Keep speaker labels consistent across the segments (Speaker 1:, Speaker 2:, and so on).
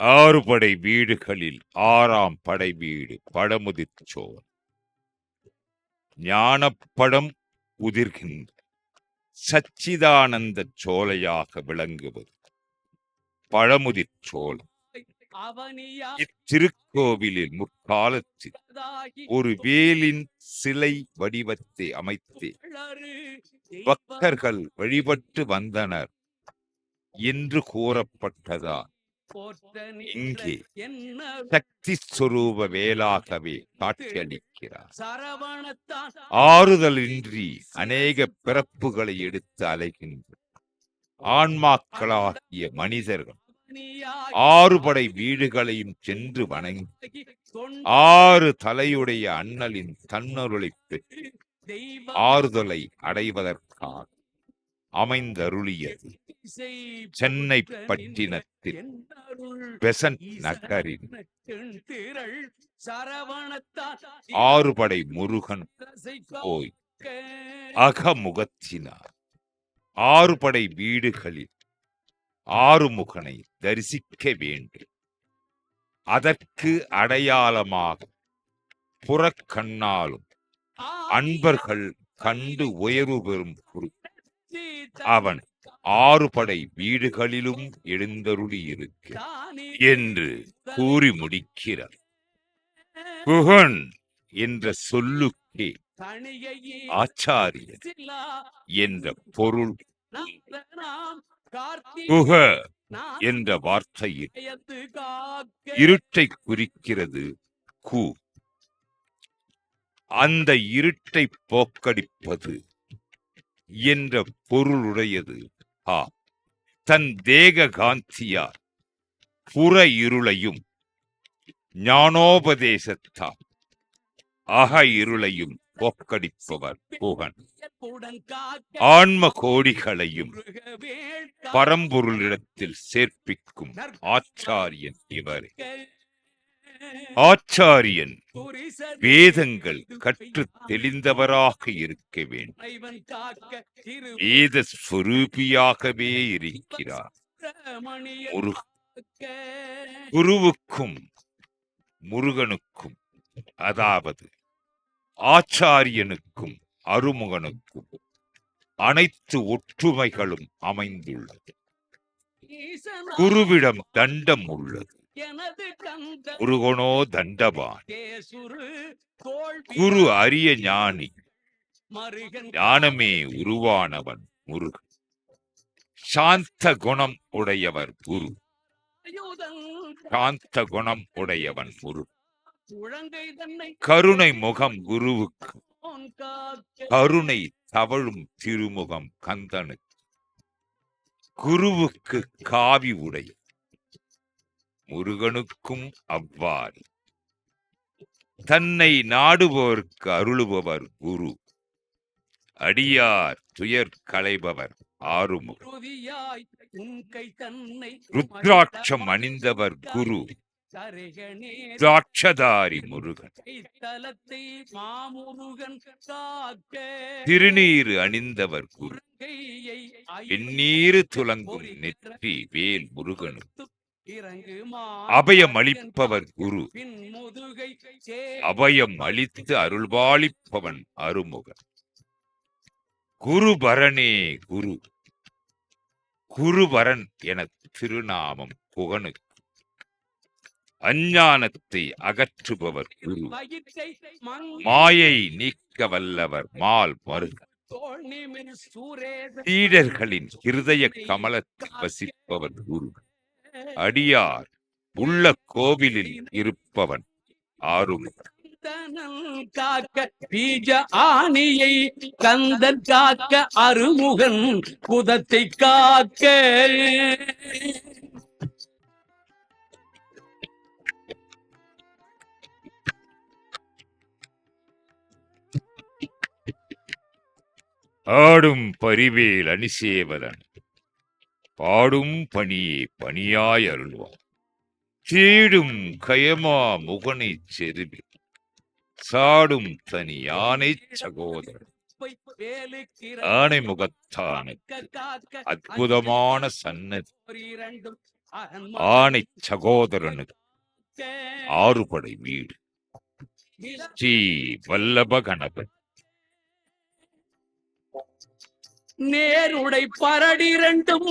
Speaker 1: ஆறு படை வீடுகளில் ஆறாம் படை வீடு பழமுதிர்ச்சோர் ஞானப்படம் உதிர்கின்ற சச்சிதானந்த சோலையாக விளங்குவது. பழமுதிர்ச்சோலை இத்திருக்கோவிலில் முற்காலத்தில் ஒரு வேலின் சிலை வடிவத்தை அமைத்து பக்தர்கள் வழிபட்டு வந்தனர் என்று கூறப்பட்டதால் இங்கே
Speaker 2: என்ன
Speaker 1: சக்தி ஸ்வரூப வேலாகவே காட்சியளிக்கிறார்.
Speaker 2: சரவணத்தான்
Speaker 1: ஆறுதலின்றி அநேக பிறப்புகளை எடுத்து அலைகின்ற ஆன்மாக்களாகிய மனிதர்கள்
Speaker 2: அவனியாய்
Speaker 1: ஆறு படை வீடுகளையும் சென்று வணங்கி ஆறு தலையுடைய அண்ணலின் தன்னருளைப் பெற்று ஆறுதலை அடைவதற்காக அமைந்தருளியது. சென்னை பட்டினத்தில்
Speaker 2: திரள். சரவணத்தான்
Speaker 1: ஆறுபடை முருகன் போய் அகமுகத்தினார். ஆறுபடை வீடுகளில் ஆறுமுகனை தரிசிக்க வேண்டும். அதற்கு அடையாளமாக புறக்கண்ணாலும் அன்பர்கள் கண்டு உயர்வு பெறும் பொருட்டு அவன் ஆறுபடை வீடுகளிலும் எழுந்தருளி இருக்க என்று கூறி முடிக்கிறார். குகன் என்ற சொல்லுக்கே ஆச்சாரியன் என்ற பொருள் குக என்ற வார்த்தையில் இருட்டை குறிக்கிறது. கு. அந்த இருட்டை போக்கடிப்பது என்ற பொருளுடையது. ஆ. தன் தேக காந்தியார் புற இருளையும் ஞானோபதேசத்தால் அக இருளையும் போக்கடிப்பவர் புகன். ஆன்ம கோடிகளையும் பரம்பொருளிடத்தில் சேர்ப்பிக்கும் ஆச்சாரியன் இவர். ஆச்சாரியன் வேதங்கள் கற்று தெளிந்தவராக இருக்க வேண்டும். வேத ஸ்வரூபியாகவே இருக்கிறார். ஒரு குருவுக்கும் முருகனுக்கும் அதாவது ஆச்சாரியனுக்கும் அருமுகனுக்கும் அனைத்து ஒற்றுமைகளும் அமைந்துள்ளது. குருவிடம் தண்டம் உள்ளது. முருகனோ தண்டபான். குரு அரிய ஞானி. ஞானமே உருவானவன் முருகன். சாந்த குணம் உடையவர் குரு. சாந்த குணம் உடையவன் முருகன் கருணை முகம் குருவுக்கு. கருணை தவழும் திருமுகம் கந்தனுக்கு. குருவுக்கு காவி உடை முருகனுக்கும் அவ்வாறு. தன்னை நாடுபவர்க்கு அருளுபவர் குரு. அடியார் துயர் களைபவர் ஆறுமுகம். ருத்ராட்சம் அணிந்தவர் குரு. ருத்ராட்சதாரி முருகன்.
Speaker 2: மாமுருகன்
Speaker 1: திருநீறு அணிந்தவர் குரு.
Speaker 2: கையை
Speaker 1: எண்ணீறு துலங்கும் நெற்றி வேல் முருகனுக்கு அபயம் அளிப்பவர் குரு. அபயம் அளித்து அருள்பாலிப்பவன் அருமுகன். குருபரனே குரு. குருபரன் என திருநாமம் புகனுக்கு. அஞ்ஞானத்தை அகற்றுபவர் குரு. மாயை நீக்க வல்லவர் மால்
Speaker 2: சூரேச
Speaker 1: சீடர்களின் இருதய கமலத்தில் வசிப்பவர் குரு. அடியார் உள்ள கோவிலில் இருப்பவன் ஆறுமுகன்.
Speaker 2: காக்க பீஜ ஆணியை கந்தன் காக்க அருமுகன் குதத்தை காக்க.
Speaker 1: ஆடும் பரிவேல் அணிசேவலன். பாடும் பணியே பணியாய் அருள்வான் தேடும் கயமா முகனை செருவி. சாடும் தனி யானை சகோதரன் ஆனை முகத்தான அற்புதமான சன்னதி.
Speaker 2: இரண்டும்
Speaker 1: ஆணை சகோதரனுக்கு ஆறுபடை வீடு. ஸ்ரீ வல்லப கணபன்
Speaker 2: நேருடை பரடி இரண்டும்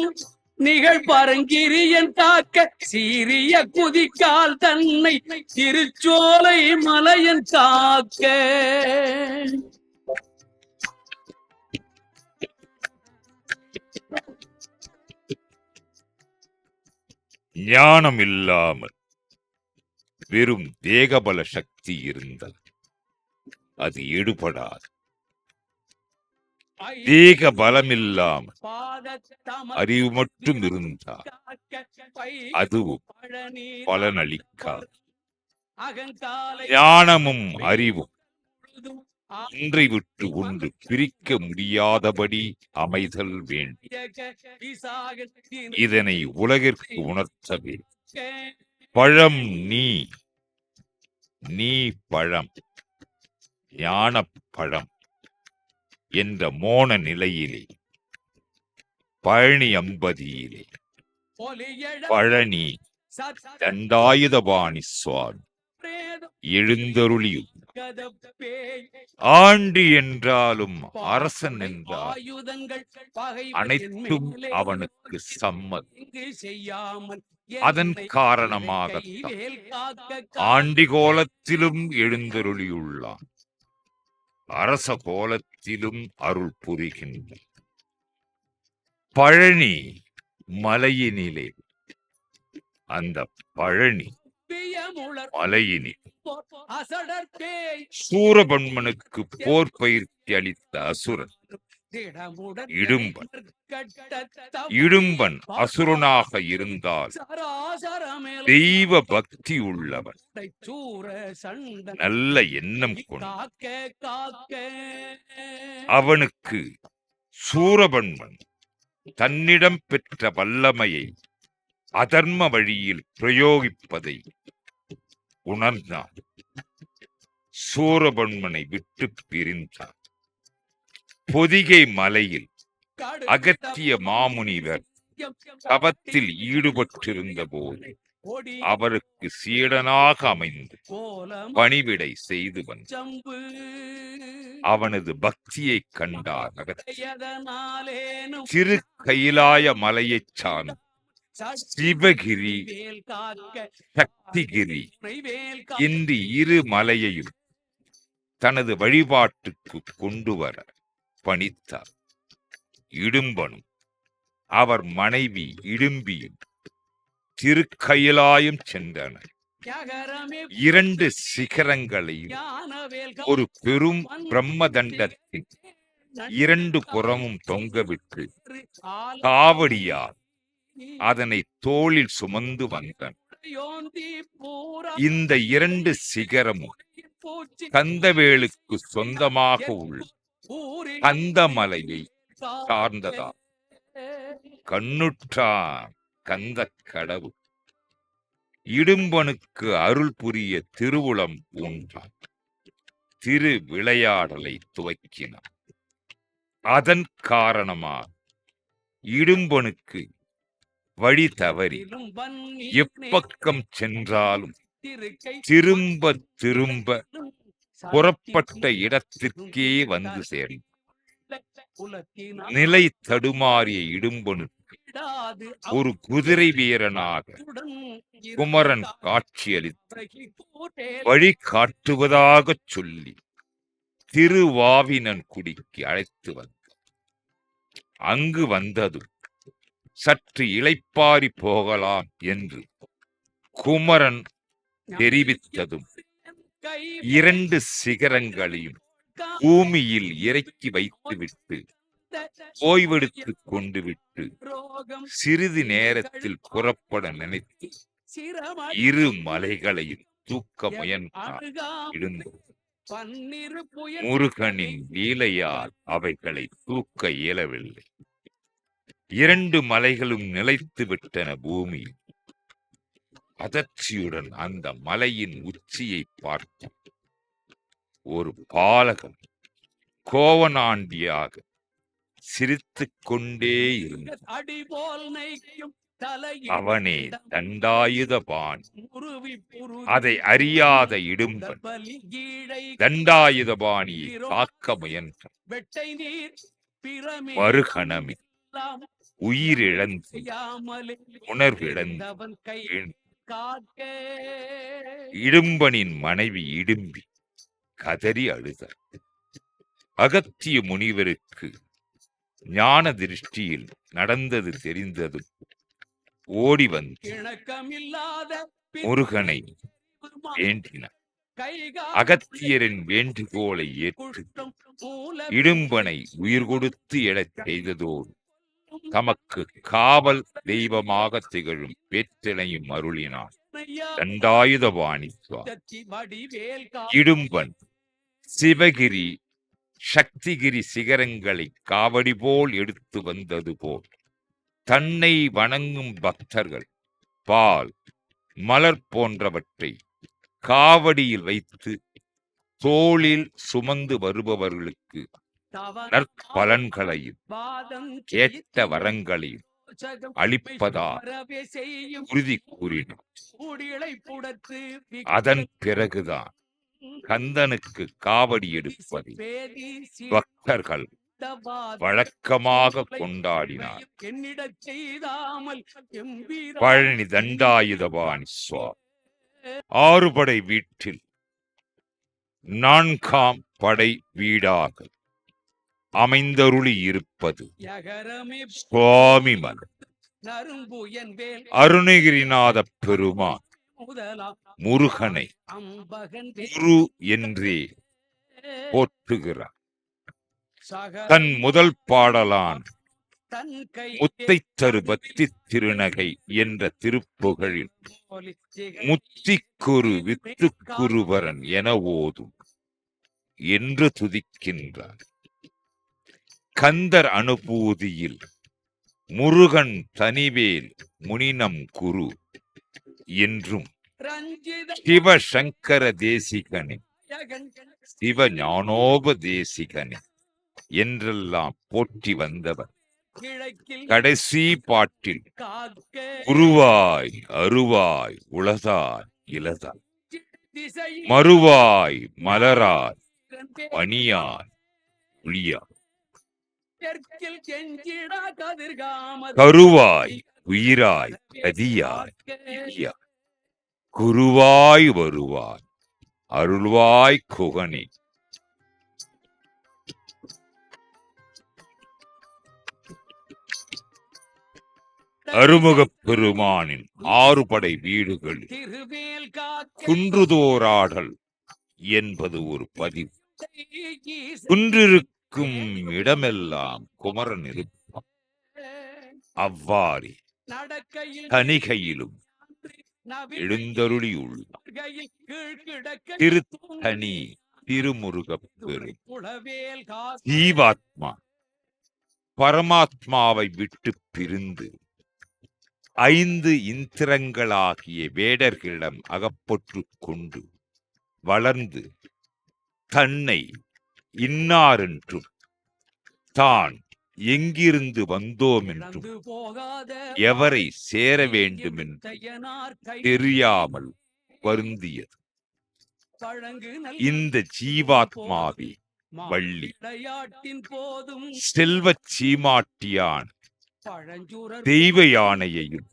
Speaker 2: பரங்கிரியன் தாக்க சீரிய குதிக்கால் தன்னை திருச்சோலை மலையன் தாக்க.
Speaker 1: ஞானம் இல்லாமல் வெறும் தேகபல சக்தி இருந்தால் அது எடுபடாது. தேக பலம் அறிவு மட்டும் இருந்தால் அதுவும் பலனளிக்காது. ஞானமும் அறிவும் ஒன்றை விட்டு ஒன்று பிரிக்க முடியாதபடி அமைதல் வேண்டும். இதனை உலகிற்கு உணர்த்தவே. பழம் நீ நீ பழம் ஞானப் பழம் என்ற மோன நிலையிலே பழனி அம்பதியிலே பழனி தண்டாயுதபாணி சுவாமி எழுந்தருளியும். ஆண்டி என்றாலும் அரசன் என்றால் அனைத்தும் அவனுக்கு
Speaker 2: செய்யாமல்
Speaker 1: அதன் காரணமாகத்தான் ஆண்டி கோலத்திலும் எழுந்தருளியுள்ளான். அரச கோலத்திலும் அருள் புரிகின்றான் பழனி மலையினிலே. அந்த பழனி மலையினில் சூரபன்மனுக்கு போர் பயிற்சி அளித்த அசுரன். இடும்பன். இடும்பன் அசுரனாக இருந்தால் தெய்வ பக்தி உள்ளவன். நல்ல எண்ணம் கொண்டு. அவனுக்கு சூரபன்மன் தன்னிடம் பெற்ற வல்லமையை அதர்ம வழியில் பிரயோகிப்பதை உணர்ந்தான். சூரபன்மனை விட்டு பிரிந்தான். பொதிகை மலையில் அகத்திய மாமுனிவர் தவத்தில் ஈடுபட்டிருந்த போது அவருக்கு சீடனாக அமைந்து பணிவிடை செய்து வந்தான் அவனது பக்தியை கண்டார். திரு கைலாய மலையைச் சார்ந்த சிவகிரி சக்திகிரி இந்த இரு மலையையும் தனது வழிபாட்டுக்கு கொண்டு வர பணித்தார். இடும்பனும் அவர் மனைவி இடும்பியும் திருக்கயிலாயம் சென்றனர். இரண்டு சிகரங்களையும் ஒரு பெரும் பிரம்மதண்டத்தின் இரண்டு புறமும் தொங்கவிட்டு காவடியார் அதனை தோளில் சுமந்து வந்தன். இந்த இரண்டு சிகரமும் கந்தவேலுக்கு சொந்தமாக உள்ள கந்தமலையை சார்ந்ததா? கண்ணுற்றார் கந்த கடவுள். இடும்பனுக்கு அருள் புரிய திருவுளம் பூண்டான் திரு விளையாடலை துவக்கினார். அதன் காரணமாக இடும்பனுக்கு வழி தவறி எப்பக்கம் சென்றாலும் திரும்ப திரும்ப புறப்பட்ட இடத்திற்கே வந்து சேர்ந்தார் நிலை தடுமாறிய இடும்பனுக்கு ஒரு குதிரை வீரனாக குமரன் காட்சியளித்து வழி காட்டுவதாகச் சொல்லி திருவாவினன் குடிக்கு அழைத்து வந்தார் அங்கு வந்ததும் சற்று இளைப்பாரி போகலாம் என்று குமரன் தெரிவித்ததும் இரண்டு சிகரங்களையும் பூமியில் இறக்கி வைத்துவிட்டு ஓய்வெடுத்து கொண்டு விட்டு சிறிது நேரத்தில் புறப்பட நினைத்து இரு மலைகளையும் தூக்க முயன்றார் இடும்பன் முருகனின் லீலையால் அவைகளை தூக்க இயலவில்லை. இரண்டு மலைகளும் நிலைத்து விட்டன பூமியில். அதர்ச்சியுடன் அந்த மலையின் உச்சியை பார்த்து ஒரு பாலகன் கோவனாண்டியாக சிரித்துக் கொண்டே இருந்தான் அவனே
Speaker 2: புருவி
Speaker 1: அதை அறியாத இடும்பன் தண்டாயுதபாணியை காக்க முயன்ற
Speaker 2: வெட்டை நீர் பிரமே
Speaker 1: மறுகணமே உயிரிழந்து உணர்விழந்து இடும்பனின் மனைவி இடும்பி கதறி அழுதார் அகத்திய முனிவருக்கு ஞான திருஷ்டியில் நடந்தது தெரிந்ததும் ஓடி வந்து முருகனை வேண்டினார் அகத்தியரின் வேண்டுகோளை ஏற்று இடும்பனை உயிர் கொடுத்து எழச் செய்ததோடு தமக்கு காவல் தெய்வமாக திகழும் பேற்றினையும் அருளினார். தண்டாயுத சுவாமி. இடும்பன் சிவகிரி சக்திகிரி சிகரங்களை காவடி போல் எடுத்து வந்தது போல். தன்னை வணங்கும் பக்தர்கள் பால் மலர் போன்றவற்றை காவடியில் வைத்து தோளில் சுமந்து வருபவர்களுக்கு நற்பலன்களையும் கேட்ட வரங்களையும் அளிப்பதா உறுதி கூறினார் அதன் பிறகுதான் கந்தனுக்கு காவடி எடுப்பதை பக்தர்கள் வழக்கமாக கொண்டாடினார். பழனி தண்டாயுதபாணி சுவாமி. ஆறுபடை வீட்டில் நான்காம் படை வீடாக அமைந்தருளி இருப்பது சுவாமி மலை
Speaker 2: நரும்புயன் வேல்.
Speaker 1: அருணகிரிநாத பெருமான். முருகனை குரு என்றே போற்றுகிறார். தன் முதல் பாடலான் முத்தைத்தரு பக்தி திருநகை என்ற திருப்புகழில் முத்திக்குரு வித்துக்குருவரன் என ஓதும். என்று துதிக்கின்றார். கந்தர் அனுபூதியில் முருகன் தனிவேல் முனினம் குரு என்றும் சிவசங்கர தேசிகனே சிவ ஞானோப தேசிகனே என்றெல்லாம் போற்றி வந்தவர். கடைசி பாட்டில் குருவாய் அருவாய் உளதாய் இலதாய் மறுவாய் மலராய்
Speaker 2: வேல்
Speaker 1: பணியாய் கருவாய் உயிராய் கதியாய். குருவாய் வருவாய் அருள்வாய் குகனே அருமுகப் பெருமானின் ஆறு படை வீடுகள் குன்றுதோராடல் என்பது ஒரு பதிவு இருக்கும் இடமெல்லாம் குமரன் இருப்பான். அவ்வாறே
Speaker 2: கணிகையிலும்
Speaker 1: தனிகையிலும் எழுந்தருளியுள்ளார் திருத்தணி திருமுருகப் ஜீவாத்மா பரமாத்மாவை விட்டு பிரிந்து ஐந்து இந்திரங்களாகிய வேடர்களிடம் அகப்பற்று கொண்டு வளர்ந்து தன்னை இன்னாரென்றும். தான் எங்கிருந்து வந்தோம் என்றும் எவரை சேர வேண்டும் என்று
Speaker 2: தையனார் கை
Speaker 1: தெரியாமல் வருந்தியது. இந்த ஜீவாத்மாவே வள்ளி. செல்வச் சீமாட்டியான் தெய்வ யானையையும்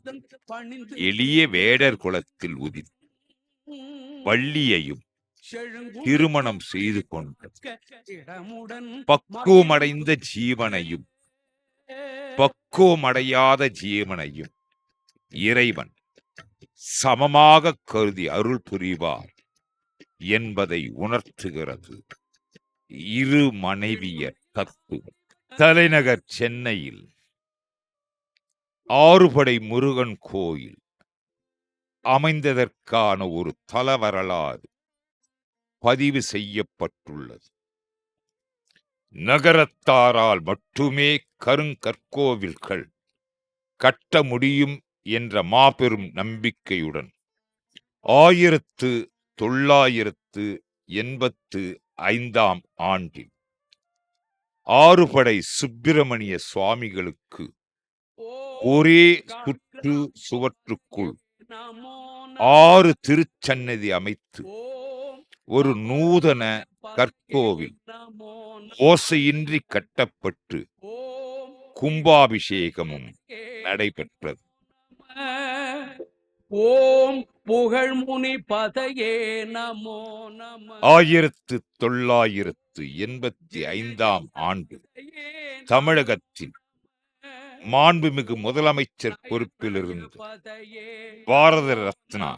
Speaker 1: எளிய வேடர் குலத்தில் உதித்து வள்ளியையும் திருமணம் செய்து கொண்டு பக்குவமடைந்த ஜீவனையும் பக்குவமடையாத ஜீவனையும் இறைவன் சமமாக கருதி அருள் புரிவார் என்பதை உணர்த்துகிறது. இரு மனைவியர் தத்துவம் தலைநகர் சென்னையில் ஆறுபடை முருகன் கோயில் அமைந்ததற்கான ஒரு தல வரலாறு பதிவு செய்யப்பட்டுள்ளது. நகரத்தாரால் மட்டுமே கருங்கற்கோவில்கள் கட்ட முடியும் என்ற மாபெரும் நம்பிக்கையுடன் ஆயிரத்து தொள்ளாயிரத்து எண்பத்து ஐந்தாம் ஆண்டில் ஆறுபடை சுப்பிரமணிய சுவாமிகளுக்கு ஒரே சுற்று சுவற்றுக்குள் ஆறு திருச்சன்னதி அமைத்து ஒரு நூதன கற்கோவில். ஓசையின்றி கட்டப்பட்டு கும்பாபிஷேகமும் நடைபெற்றது.
Speaker 2: ஓம் புகழ்முனி பதையே நமோ நம.
Speaker 1: ஆயிரத்து தொள்ளாயிரத்து எண்பத்தி ஐந்தாம் ஆண்டு தமிழகத்தின் மாண்புமிகு முதலமைச்சர் பொறுப்பிலிருந்து பாரத ரத்னா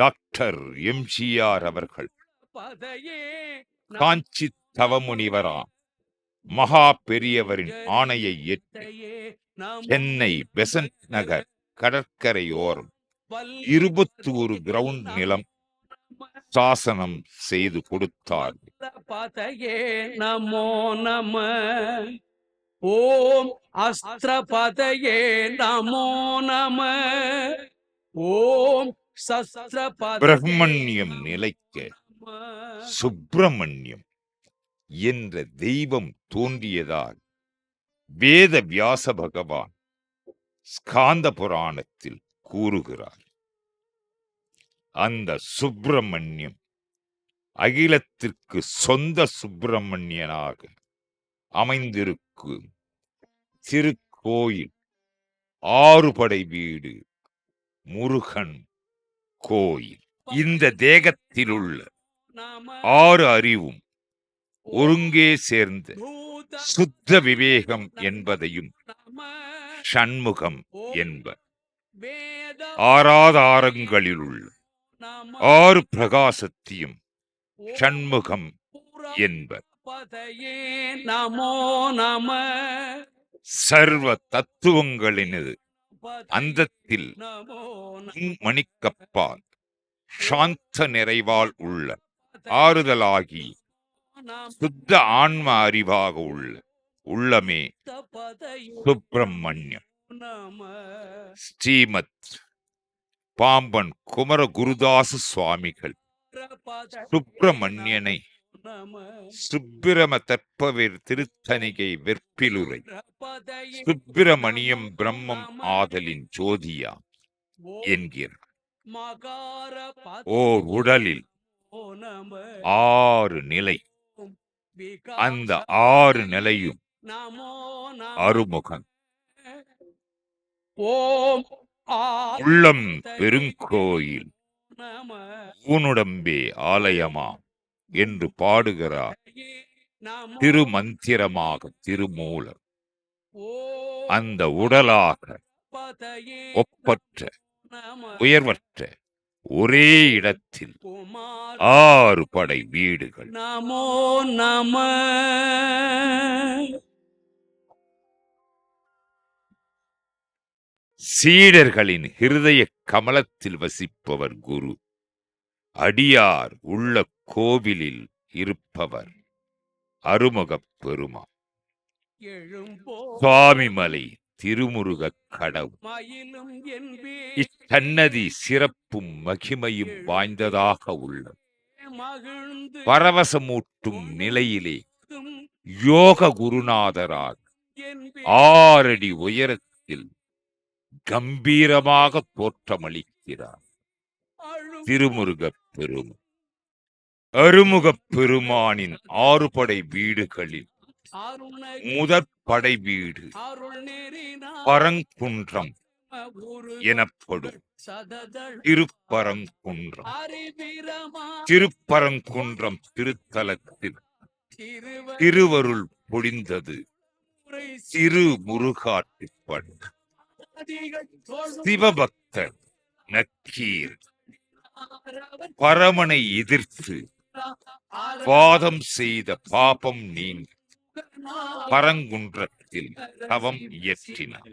Speaker 1: டாக்டர் எம்ஜிஆர் அவர்கள். காஞ்சி தவமுனிவராம் மகா பெரியவரின் ஆணையை ஏற்று சென்னை பெசன்ட் நகர் கடற்கரையோரம் இருபத்தி ஒரு கிரவுண்ட் நிலம் சாசனம் செய்து கொடுத்தார்.
Speaker 2: நமோ நம. ஓம் அஸ்திர பதையே நமோ நம. ஓம்
Speaker 1: பிரம்மண்யம் நிலைக்க சுப்பிரமணியம் என்ற தெய்வம் தோன்றியதால் வேத வியாச பகவான் ஸ்காந்த புராணத்தில் கூறுகிறார். அந்த சுப்பிரமணியம் அகிலத்திற்கு சொந்த சுப்பிரமணியனாக அமைந்திருக்கும் திருக்கோயில் ஆறுபடை வீடு முருகன் கோயில். இந்த தேகத்திலுள்ள ஆறு அறிவும் ஒருங்கே சேர்ந்த சுத்த விவேகம் என்பதையும் சண்முகம் என்பர். ஆராதாரங்களிலுள்ள ஆறு பிரகாசத்தையும் சண்முகம் என்பர்.
Speaker 2: நமோ நம
Speaker 1: சர்வ தத்துவங்களினது அந்தத்தில் மணிக்கப்பால் சாந்த நிறைவால் உள்ள ஆறுதலாகி சுத்த ஆன்ம அறிவாக உள்ள உள்ளமே சுப்பிரமணியம். ஸ்ரீமத் பாம்பன் குமர குருதாச சுவாமிகள் சுப்பிரமணியனை சுப்பிரம தற்பவேர் திருத்தணிகை வெற்பிலுரை. சுப்பிரமணியம் பிரம்மம் ஆதலின் ஜோதியா என்கிறார். ஓர் உடலில் ஆறு நிலை. அந்த ஆறு நிலையும் அருமுகன்
Speaker 2: ஓம்
Speaker 1: உள்ளம் பெருங்கோயில். ஊனுடம்பே ஆலயமாம் என்று பாடுகிறார். திருமந்திரமாக திருமூலர். அந்த உடலாக ஒப்பற்ற உயர்வற்ற ஒரே இடத்தில் ஆறு படை வீடுகள்.
Speaker 2: நமோ நம
Speaker 1: சீடர்களின் ஹிருதய கமலத்தில் வசிப்பவர் குரு. அடியார் உள்ள கோவிலில் இருப்பவர். அருமுகப் பெருமா. சுவாமிமலை திருமுருகக் கடவுள். இச்சன்னதி சிறப்பும் மகிமையும் வாய்ந்ததாக உள்ளது.
Speaker 2: மகிழ்ந்து.
Speaker 1: பரவசமூட்டும் நிலையிலே யோக குருநாதராக ஆறடி உயரத்தில் கம்பீரமாக தோற்றமளிக்கிறார். திருமுருகப் பெரும். அருமுகப் பெருமானின் ஆறுபடை வீடுகளில் முதற் படை வீடு பரங்குன்றம் எனப்படும். திருப்பரங்குன்றம். திருப்பரங்குன்றம் திருத்தலத்தில் திருவருள் பொழிந்தது. திரு முருகாட்டுப்பன் சிவபக்தர் நக்கீர் பரமனை எதிர்த்து பாதம் செய்த பாபம் நீங்க. பரங்குன்றத்தில் தவம் இயற்றினார்.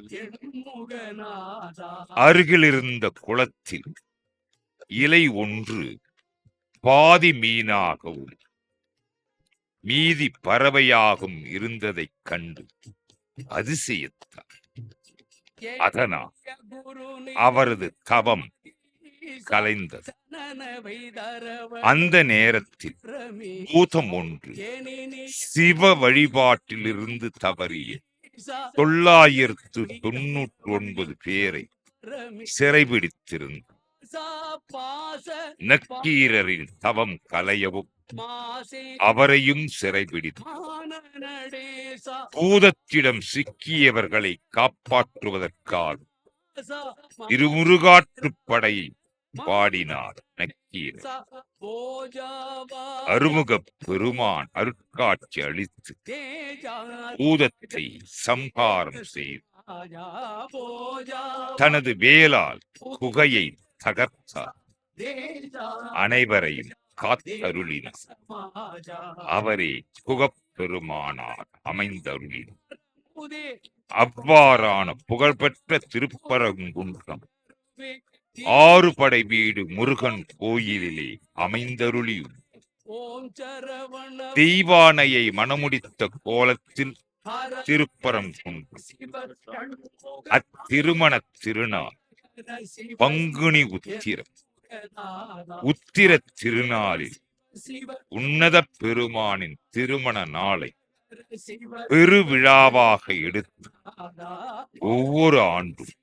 Speaker 1: அருகிலிருந்த குளத்தில் இலை ஒன்று பாதி மீனாகவும் மீதி பறவையாகவும் இருந்ததைக் கண்டு அதிசயத்தார். அதனால் அவரது தவம் கலைந்தது. அந்த நேரத்தில் பூதம் ஒன்று சிவ வழிபாட்டிலிருந்து தவறிய தொள்ளாயிரத்து தொன்னூற்றி ஒன்பது பேரை சிறைபிடித்திருந்தார். நக்கீரரின் தவம் கலையவும் அவரையும் சிறைபிடித்து பூதத்திடம் சிக்கியவர்களை காப்பாற்றுவதற்காக திருமுருகாற்றுப் படையை பாடினார். நக்கீரர் அருமுகப் பெருமான் அருட்காட்சி அளித்து பூதத்தை சம்ஹாரம் செய்து தனது வேலால் குகையை தகர்த்தார். அனைவரையும் காத்தருளினார். அவரே குகப்பெருமானார் அமைந்தருளினார். அவ்வாறான புகழ்பெற்ற திருப்பரங்குன்றம் ஆறு படை வீடு முருகன் கோயிலிலே அமைந்தருளியும். தெய்வானையை மணமுடித்த கோலத்தில் திருப்பரங்குன்றம் அத்திருமண திருநாள் பங்குனி உத்திரம். உத்திர திருநாளில் உன்னத பெருமானின் திருமண நாளை பெருவிழாவாக எடுத்து ஒவ்வொரு ஆண்டும்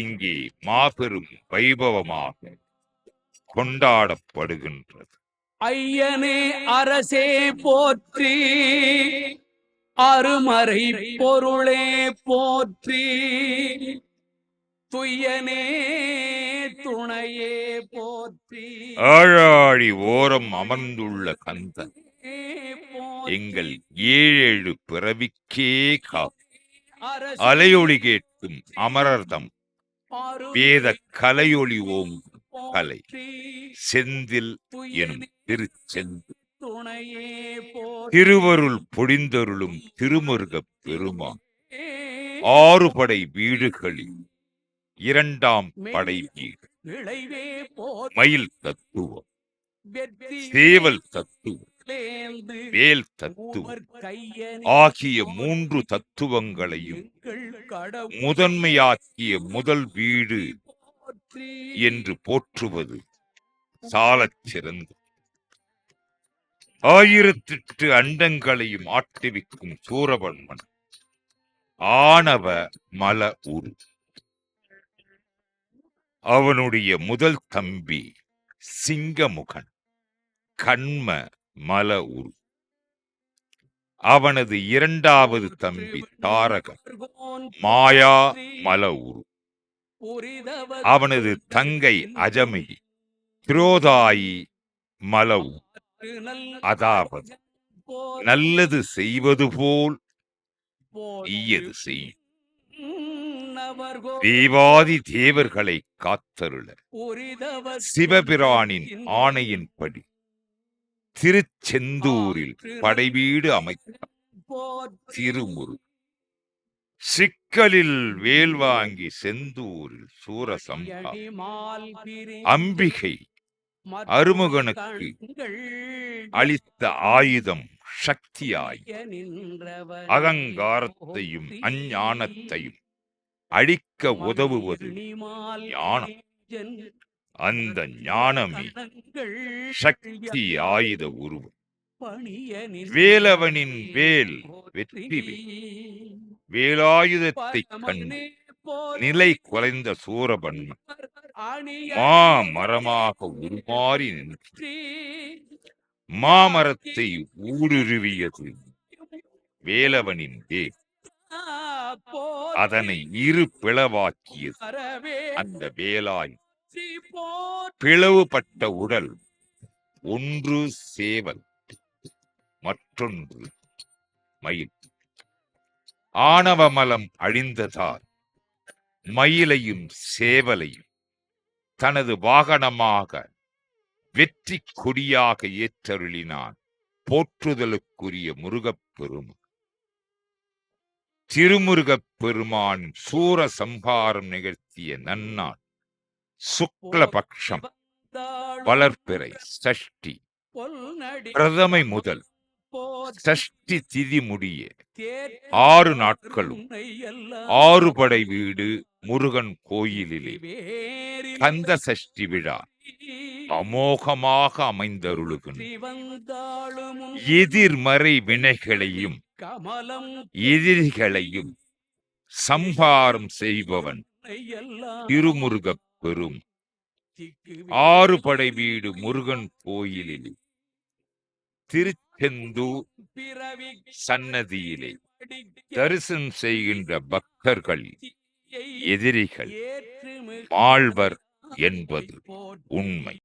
Speaker 1: இங்கே மாபெரும் வைபவமாக கொண்டாடப்படுகின்றது.
Speaker 2: ஐயனே அரசே போற்றி அருமறை பொருளே போற்றி துய்யனே துணையே போற்றி.
Speaker 1: ஆழாழி ஓரம் அமர்ந்துள்ள கந்தன் எங்கள் ஏழேழு பிறவிக்கே காப்பு. அலையொளி கேட்கும் அமரர்தம். வேத கலையொளி ஓம் கலை. செந்தில் எனும் திருச்செந்து திருவருள் பொடிந்தருளும் திருமுருகப் பெருமான். ஆறு படை வீடுகளில் இரண்டாம் படை வீடு. மயில் தத்துவம். சேவல் தத்துவம். வேல் தத்துவம் ஆகிய மூன்று தத்துவங்களையும் முதன்மையாக்கிய முதல் வீடு என்று போற்றுவது சாலச் சிறந்தது. ஆயிரத்தெட்டு அண்டங்களையும் ஆட்டுவிக்கும் சூரபன்மன் ஆணவ மல உரு அவனுடைய முதல் தம்பி சிங்கமுகன் கண்ம மல உரு. அவனது இரண்டாவது தம்பி தாரகன் மாயா மல உரு. அவனது தங்கை அஜமி. திரோதாயி மலவு அதாவது நல்லது செய்வது போல் தீயது செய்யும். தேவாதி தேவர்களை காத்தருள. சிவபிரானின் ஆணையின்படி. திருச்செந்தூரில் படைவீடு அமைத்தார் திருமுரு. சிக்கலில் வேல் வாங்கி செந்தூரில் சூரசம்ஹா அம்பிகை அருமகனுக்கு அளித்த ஆயுதம் சக்தியாய். அகங்காரத்தையும் அஞ்ஞானத்தையும் அழிக்க உதவுவது ஞானம். அந்த ஞானமே சக்தி ஆயுத உருவம். வேலவனின் வேல் வெற்றி வேல் வேலாயுதத்தைக் கண்டு நிலை குலைந்த சூரபன்மன் மா மரமாக உருமாறி நின்று. மாமரத்தை ஊடுருவியது. வேலவனின் வேல். அதனை இரு பிளவாக்கியது. அந்த வேலாய் பிளவுபட்ட உடல் ஒன்று சேவல் மற்றொன்று மயில். ஆணவமலம் அழிந்ததால் மயிலையும் சேவலையும் தனது வாகனமாக வெற்றி கொடியாக ஏற்றருளினான் போற்றுதலுக்குரிய முருகப் திருமுருகப் பெருமான் சூர சம்ஹாரம் நிகழ்த்திய நன்னாள் சுக்லபக்ஷம் வளர்ப்பிறை சஷ்டி பிரதமை முதல் சஷ்டி திதி முடிய ஆறு நாட்களும் ஆறு படை வீடு முருகன் கோயிலிலே கந்த சஷ்டி விழா அமோகமாக அமைந்தருளுகின்ற எதிர்மறை வினைகளையும் எதிரிகளையும் சம்பாரம் செய்பவன் திருமுருகப் பெரும்.
Speaker 2: திக்கு
Speaker 1: ஆறு படை வீடு முருகன் கோயிலில். திருச்செந்தூர் சன்னதியிலே. தரிசனம் செய்கின்ற பக்தர்கள் எதிரிகள் ஆழ்வர் என்பது உண்மை.